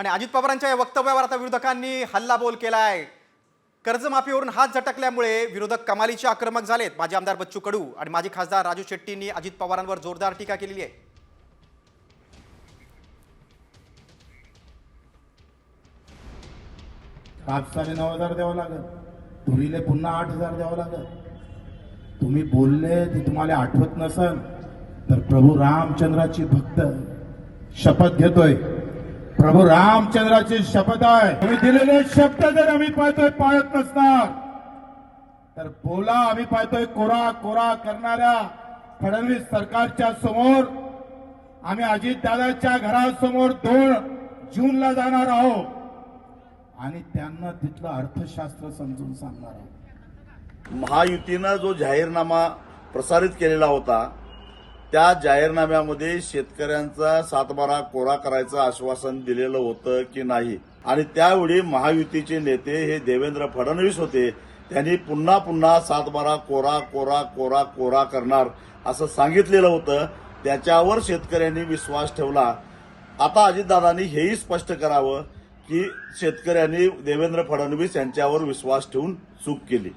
आणि अजित पवारांच्या या वक्तव्यावर आता विरोधकांनी हल्लाबोल आहे कर्जमाफीवरून हात झटकल्यामुळे विरोधक कमालीचे आक्रमक झालेत. माजी आमदार बच्चू कडू आणि माजी खासदार राजू शेट्टींनी अजित पवारांवर जोरदार टीका केलेली आहे. आज साडे नऊ हजार द्यावं लागत तुरीले पुन्हा आठ हजार द्यावं लागत तुम्ही बोलले ते तुम्हाला आठवत नसल तर प्रभू रामचंद्राची भक्त शपथ घेतोय. प्रभू रामचंद्राची शपथ आहे. तुम्ही दिलेले शब्द जर आम्ही पाहतोय पाळत नसणार. तर बोला आम्ही पाहतोय कोरा कोरा करणाऱ्या फडणवीस सरकारच्या समोर. आम्ही अजितदादाच्या घरासमोर दोन जूनला जाणार आहोत. आणि त्यांना तिथलं अर्थशास्त्र समजून सांगणार आहोत. महायुतीनं जो जाहीरनामा प्रसारित केलेला होता त्या जाहीरनाम्यामध्ये शेतकऱ्यांचा सातबारा कोरा करायचं आश्वासन दिलेलं होतं की नाही. आणि त्यावेळी महायुतीचे नेते हे देवेंद्र फडणवीस होते. त्यांनी पुन्हा पुन्हा सातबारा कोरा कोरा कोरा कोरा करणार असं सांगितलेलं होतं. त्याच्यावर शेतकऱ्यांनी विश्वास ठेवला. आता अजितदादांनी हेही स्पष्ट करावं की शेतकऱ्यांनी देवेंद्र फडणवीस यांच्यावर विश्वास ठेवून चूक केली.